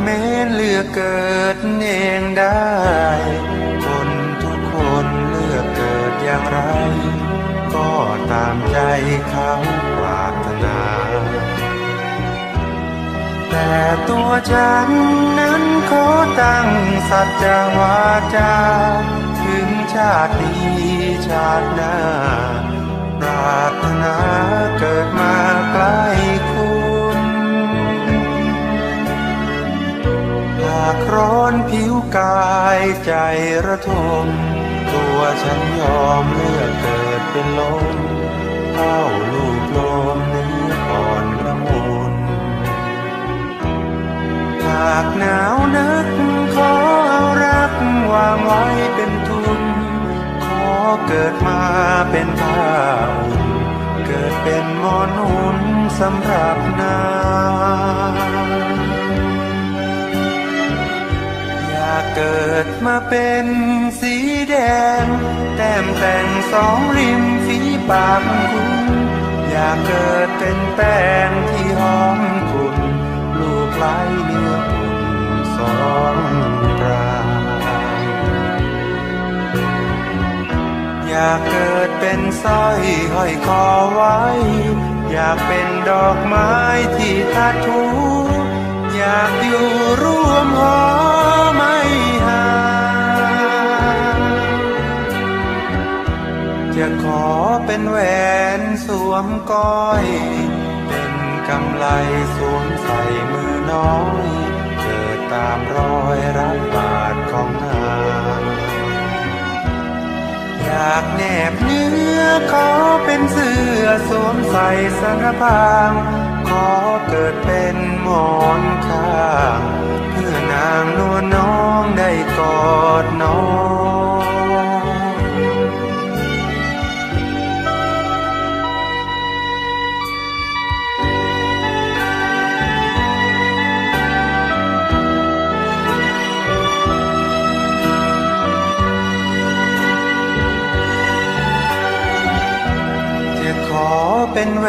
ากแม้นเลือกเกิดเองได้ คนทุกคนเลือกเกิดอย่างไร ก็ตามใจเขาปรารถนา แต่ตัวฉันนั้นขอตั้งสัจจวาจา ถึงชาตินี้ชาติหน้า ปรารถนาเกิดมา กายใจระทม ตัวฉันยอมเลือกเกิดเป็นลมเฝ้าลูกลมเนื้ออ่อนละมุนหากหนาวนักขอเอารักวางไว้เป็นทุน ขอเกิดมาเป็นผ้าอุ่น เกิดเป็นหมอนุ่นสำหรับนา ดมาเป็นสีแดง แต้มแต่งสองริมฝีปากคุณ อยากเกิดเป็นแป้งที่หอมคุณ ลูกไหลเนื้ออุ่นสองปรางอยากเกิดเป็นสร้อยห้อยคอไว้ อยากเป็นดอกไม้ที่ทัดทู อยากอยู่ร่วมหอมา วนสวมก้อย เป็นกำไลสวมใส่มือน้อย เกิดตามรอยรักบาทของนางอยากแนบเนื้อขอเป็นเสื้อสวมใส่สังพาง ขอเกิดเป็นหมอนข้าง เป็นแหว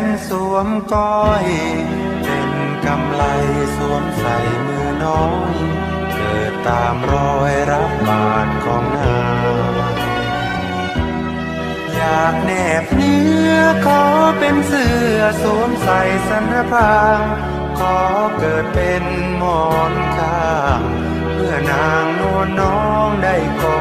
นสวมก้อย เป็นกำไลสวมใส่มือน้อยเกิดตามรอยรับบาทของนางอยากแนบเนื้อขอเป็นเสื้อสวมใส่สันพางขอเกิดเป็นหมอนข้างเพื่อนางนวลน้องได้กอ